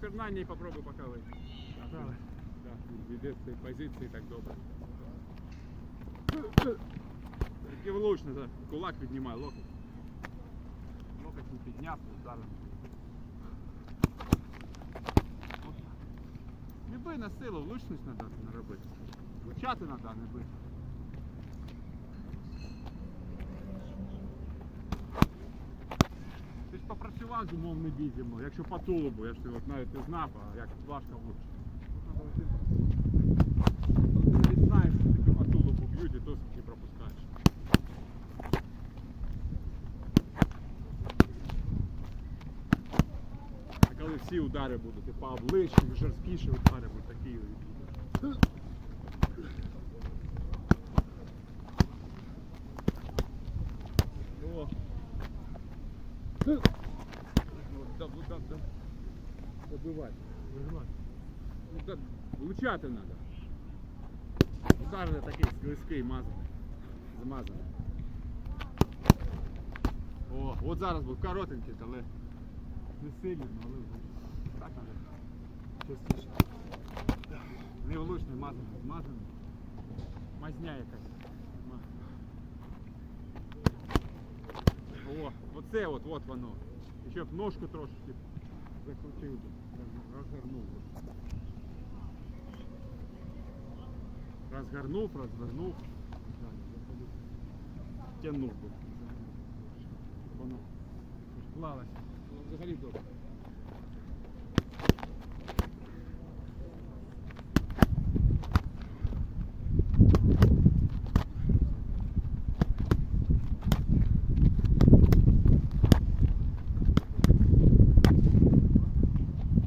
тепер на ній попробуй поки вийти. Так. Так, іде з цієї позиції так добре. Тільки влучно, так. Кулак піднімай, локоть. Локоть не підняв, зараз. От. Не бий на силу, влучність треба не робити. Влучати треба, а не бити. Ж попрацював з умовним якщо по тулубу, я ж ти навіть не знав, а як важко влучити. Ти навіть знаєш, що таке по тулубу б'ють і досить не пропускаєш. А коли всі удари будуть, і по обличчю, жорсткіші удари будуть такі. О. Да, вот, да, да. Добивай. Вижимай. Ну так, влучати треба. Удар не такий склизький, мазаний. О, от зараз був коротенький, але не сильно, але так треба. Частіше. Не влучний, мазаний, змазаний. Мазня якась. О, оце от, от воно. І б ножку трошки закрутив, розгорнув. Розгорнув, розвернув. Тянув воно склалося. Взагалі добре.